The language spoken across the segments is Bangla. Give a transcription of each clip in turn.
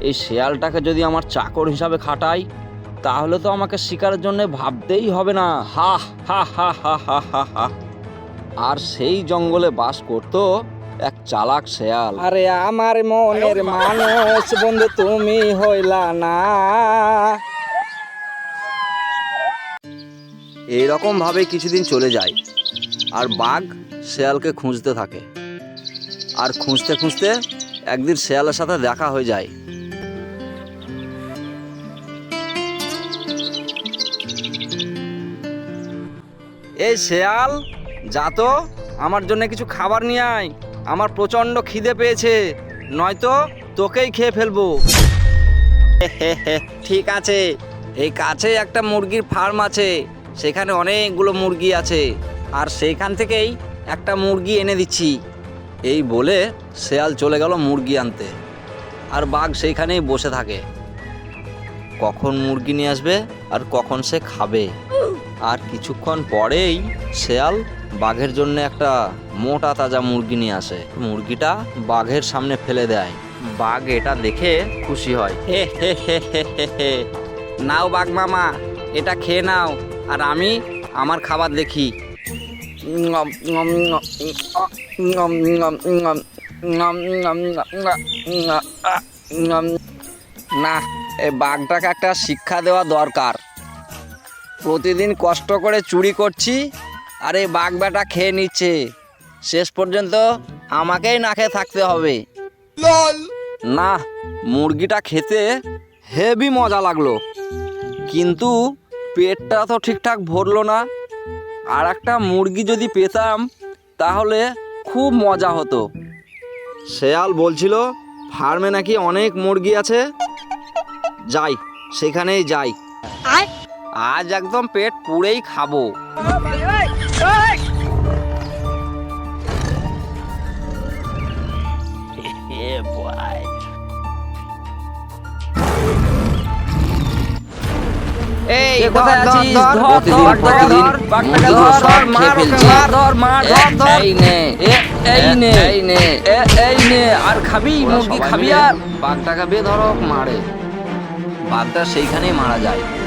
এই শেয়ালটাকে যদি আমার চাকর হিসাবে খাটাই তাহলে তো আমাকে শিকারের জন্য ভাবতেই হবে না। হা হা হা হা হা হা হা। আর সেই জঙ্গলে বাস করতো এক চালাক শেয়াল। আরে আমার মনের মানুষ বন্ধু তুমি হইলা না। এইরকম ভাবে কিছুদিন চলে যায় আর বাঘ শেয়ালকে খুঁজতে থাকে। আর খুঁজতে খুঁজতে একদিন শেয়ালের সাথে দেখা হয়ে যায়। এই শেয়াল, যা তো আমার জন্য কিছু খাবার নিয়ে আয়। আমার প্রচণ্ড খিদে পেয়েছে, নয়তো তোকেই খেয়ে ফেলব। ঠিক আছে, এই কাছে একটা মুরগির ফার্ম আছে, সেখানে অনেকগুলো মুরগি আছে, আর সেইখান থেকেই একটা মুরগি এনে দিচ্ছি। এই বলে শেয়াল চলে গেল মুরগি আনতে, আর বাঘ সেইখানেই বসে থাকে। কখন মুরগি নিয়ে আসবে আর কখন সে খাবে? আর কিছুক্ষণ পরেই শেয়াল বাঘের জন্য একটা মোটা তাজা মুরগি নিয়ে আসে মুরগিটা বাঘের সামনে ফেলে দেয় বাঘ এটা দেখে খুশি হয় হে হে হে হে হে হে নাও বাঘ মামা এটা খেয়ে নাও আর আমি আমার খাবার দেখি না এই বাঘটাকে একটা শিক্ষা দেওয়া দরকার প্রতিদিন কষ্ট করে চুরি করছি আর এই বাঘ বেটা খেয়ে নিচ্ছে। শেষ পর্যন্ত আমাকেই না খেয়ে থাকতে হবে। না মুরগিটা খেতে হেভি মজা লাগল। কিন্তু পেটটা তো ঠিকঠাক ভরলো না। আর একটা মুরগি যদি পেতাম তাহলে খুব মজা হতো। শেয়াল বলছিল ফার্মে নাকি অনেক মুরগি আছে? যাই সেখানেই যাই। আজ একদম পেট পুড়েই খাব। এই কোথায় আছিস? ধর, ধর ধর, ধর প্রতিদিন বাঘটাকে মুরগিগুলো সব খেয়ে ফেলছে। ধর, মার, ধর, ধর। এই নে। এই নে। এই নে। এ, এই নে। আর খাবি মুরগি খাবি আর। বাঘটাকে মারে। বাঘটা সেইখানেই মারা যায়।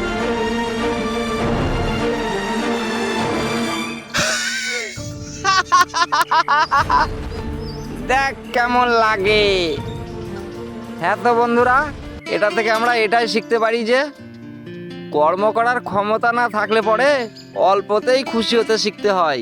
দেখ কেমন লাগে। হ্যাঁ তো বন্ধুরা, এটা থেকে আমরা এটাই শিখতে পারি যে, কর্ম করার ক্ষমতা না থাকলে পরে অল্পতেই খুশি হতে শিখতে হয়।